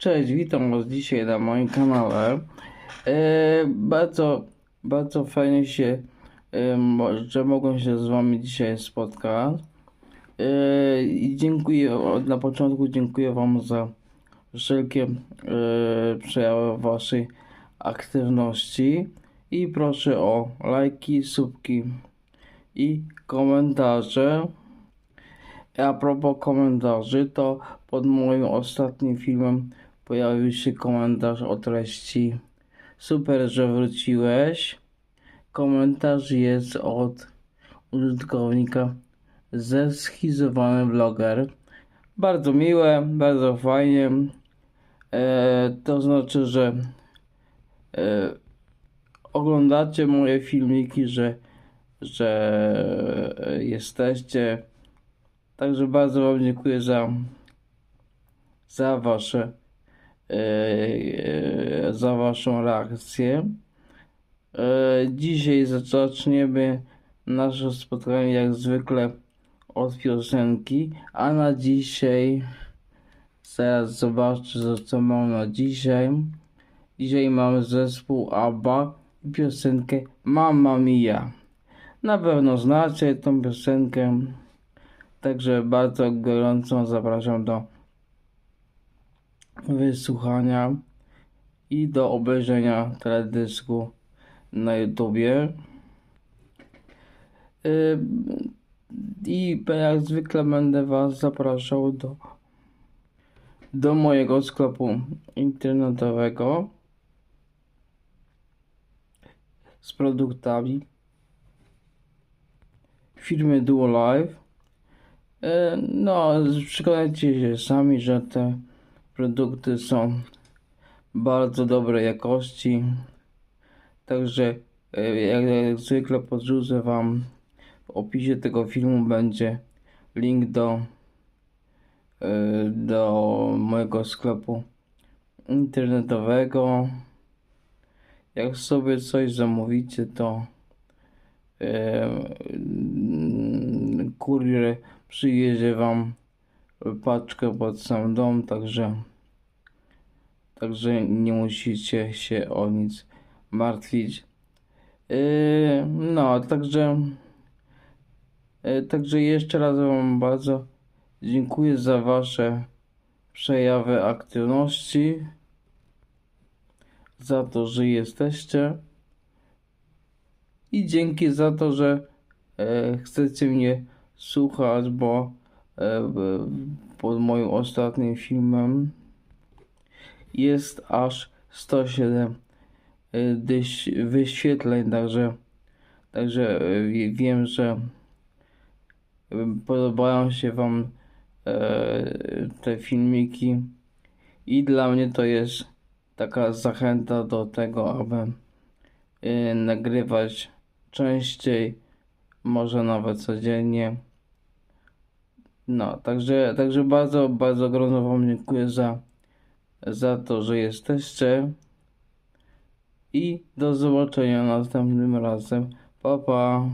Cześć, witam Was dzisiaj na moim kanale. E, bardzo, bardzo fajnie się, e, że mogłem się z Wami dzisiaj spotkać. E, I dziękuję, na początku dziękuję Wam za wszelkie przejawy Waszej aktywności. I proszę o lajki, subki i komentarze. A propos komentarzy, to pod moim ostatnim filmem pojawił się komentarz o treści Super, że wróciłeś. Komentarz jest od użytkownika zeschizowane vloger. Bardzo miłe, bardzo fajnie. E, to znaczy, że e, oglądacie moje filmiki, że, że jesteście. Także bardzo Wam dziękuję za, za Wasze za Waszą reakcję. E, dzisiaj zaczniemy nasze spotkanie jak zwykle od piosenki, a na dzisiaj zaraz zobaczę co mam na dzisiaj. Dzisiaj mamy zespół ABBA i piosenkę Mamma Mia. Na pewno znacie tą piosenkę. Także bardzo gorąco zapraszam do wysłuchania i do obejrzenia teledysku na YouTubie. Yy, I jak zwykle będę Was zapraszał do, do mojego sklepu internetowego z produktami firmy Duo Live. E, No, przekonajcie się sami, że te produkty są bardzo dobrej jakości. Także e, jak, zwykle podrzucę Wam w opisie tego filmu będzie link do, e, do mojego sklepu internetowego. Jak sobie coś zamówicie, to e, mm, kurier przyjedzie wam paczkę pod sam dom, także także nie musicie się o nic martwić. Yy, no, także yy, także jeszcze raz wam bardzo dziękuję za wasze przejawy aktywności, za to, że jesteście i dzięki za to, że e, chcecie mnie słuchać, bo e, pod moim ostatnim filmem jest aż 107 e, dyś- wyświetleń, także także wie- wiem, że e, podobają się Wam e, te filmiki i dla mnie to jest taka zachęta do tego, aby nagrywać częściej, może nawet codziennie. No, także, także bardzo, bardzo gorąco Wam dziękuję za, za to, że jesteście. I do zobaczenia następnym razem. Pa, pa.